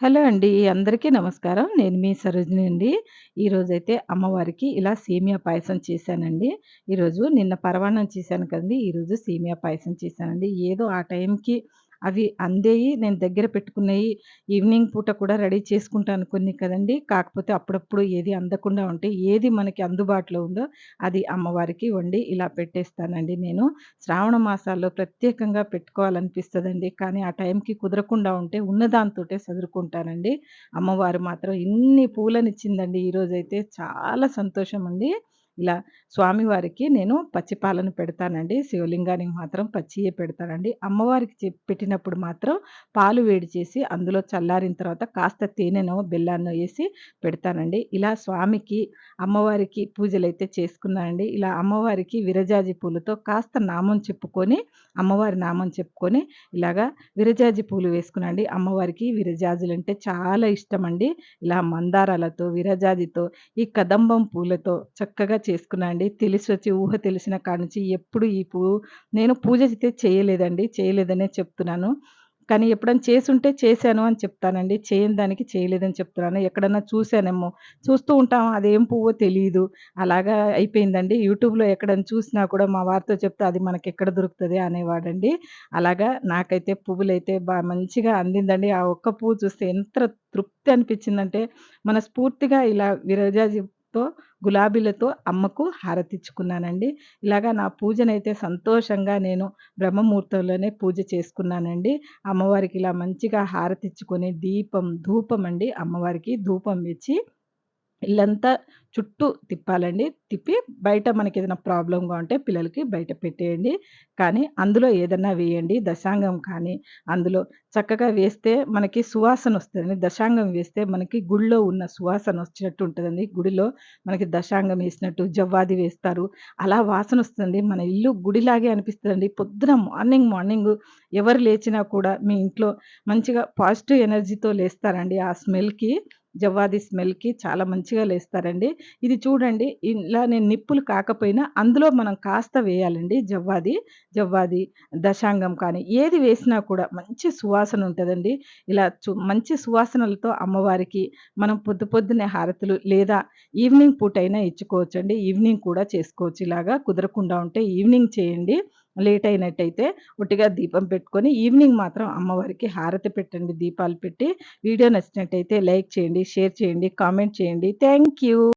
Hello అండి. అందరికీ నమస్కారం. నేను మీ సరోజిని అండి. ఈరోజైతే అమ్మవారికి ఇలా సేమియా పాయసం చేశానండి. ఈరోజు నిన్న పరమాన్నం చేశాను కదండీ! ఈరోజు సేమియా పాయసం చేశానండి. ఏదో ఆ టైంకి అవి అందేయి నేను దగ్గర పెట్టుకున్నవి ఈవినింగ్ పూట కూడా రెడీ చేసుకుంటాను కొన్ని కదండీ! కాకపోతే అప్పుడప్పుడు ఏది అందకుండా ఉంటే ఏది మనకి అందుబాటులో ఉందో అది అమ్మవారికి వండి ఇలా పెట్టేస్తానండి నేను. శ్రావణ మాసాల్లో ప్రత్యేకంగా పెట్టుకోవాలనిపిస్తుందండి కానీ ఆ టైంకి కుదరకుండా ఉంటే ఉన్నదాంతోటే చదురుకుంటానండి అమ్మవారు మాత్రం ఇన్ని పూలనిచ్చిందండి ఈరోజైతే చాలా సంతోషం అండి ఇలా స్వామివారికి నేను పచ్చి పాలను పెడతానండి. శివలింగానికి మాత్రం పచ్చియే పెడతానండి. అమ్మవారికి పెట్టినప్పుడు మాత్రం పాలు వేడి చేసి అందులో చల్లారిన తర్వాత కాస్త తేనెనో, బెల్లాన్నో వేసి పెడతానండి. ఇలా స్వామికి, అమ్మవారికి పూజలు అయితే చేసుకున్నానండి. ఇలా అమ్మవారికి విరజాజి పూలతో కాస్త నామం చెప్పుకొని, అమ్మవారి నామం చెప్పుకొని ఇలాగా విరజాజి పూలు వేసుకున్నాండి అండి. అమ్మవారికి విరజాజులంటే చాలా ఇష్టం అండి ఇలా మందారాలతో, విరజాజితో, ఈ కదంబం పూలతో చక్కగా చేసుకున్నా అండి. తెలిసి వచ్చి ఊహ తెలిసిన కాడ నుంచి ఎప్పుడు ఈ పువ్వు నేను పూజ అయితే చేయలేదండి. చేయలేదనే చెప్తున్నాను. కానీ ఎప్పుడైనా చేసుంటే చేశాను అని చెప్తానండి. చేయని దానికి చేయలేదని చెప్తున్నాను. ఎక్కడన్నా చూశానేమో చూస్తూ ఉంటాం అదేం పువ్వో తెలియదు అలాగా అయిపోయిందండి. యూట్యూబ్‌లో ఎక్కడైనా చూసినా కూడా మా వారితో చెప్తే అది మనకి ఎక్కడ దొరుకుతుంది అనేవాడండి. అలాగా నాకైతే పువ్వులైతే బా మంచిగా అందిందండి. ఆ ఒక్క పువ్వు చూస్తే ఎంత తృప్తి అనిపించిందంటే మన స్ఫూర్తిగా ఇలా తో గులాబీలతో అమ్మకు హారతిచ్చుకున్నానండి. ఇలాగా నా పూజనైతే సంతోషంగా నేను బ్రహ్మముహూర్తంలోనే పూజ చేసుకున్నానండి. అమ్మవారికి ఇలా మంచిగా హారతిచ్చుకొని దీపం, ధూపం అండి అమ్మవారికి ధూపం ఇచ్చి ఇల్లంతా చుట్టూ తిప్పాలండి. తిప్పి బయట మనకి ఏదైనా ప్రాబ్లంగా ఉంటే పిల్లలకి బయట పెట్టేయండి. కానీ అందులో ఏదన్నా వేయండి. దశాంగం కానీ అందులో చక్కగా వేస్తే మనకి సువాసన వస్తుందండి దశాంగం వేస్తే మనకి గుడిలో ఉన్న సువాసన వచ్చినట్టు ఉంటుందండి గుడిలో మనకి దశాంగం వేసినట్టు జవ్వాది వేస్తారు. అలా వాసన వస్తుంది మన ఇల్లు గుడిలాగే అనిపిస్తుందండి పొద్దున మార్నింగ్ మార్నింగ్ ఎవరు లేచినా కూడా మీ ఇంట్లో మంచిగా పాజిటివ్ ఎనర్జీతో లేస్తారండి. ఆ స్మెల్‌కి జవ్వాది స్మెల్‌కి చాలా మంచిగా లేస్తారండి. ఇది చూడండి ఇలా నేను నిప్పులు కాకపోయినా అందులో మనం కాస్త వేయాలండి జవ్వాది. జవ్వాది, దశాంగం కానీ ఏది వేసినా కూడా మంచి సువాసన ఉంటుందండి ఇలా చు మంచి సువాసనలతో అమ్మవారికి మనం పొద్దు పొద్దునే హారతులు లేదా ఈవినింగ్ పూటైనా ఇచ్చుకోవచ్చండి. ఈవినింగ్ కూడా చేసుకోవచ్చు ఇలాగా కుదరకుండా ఉంటే ఈవినింగ్ చేయండి. లేట్ అయినట్టయితే ఒట్టిగా దీపం పెట్టుకొని ఈవినింగ్ మాత్రం అమ్మవారికి హారతి పెట్టండి దీపాలు పెట్టి. వీడియో నచ్చినట్టయితే లైక్ చేయండి, షేర్ చేయండి, కామెంట్ చేయండి. Thank you.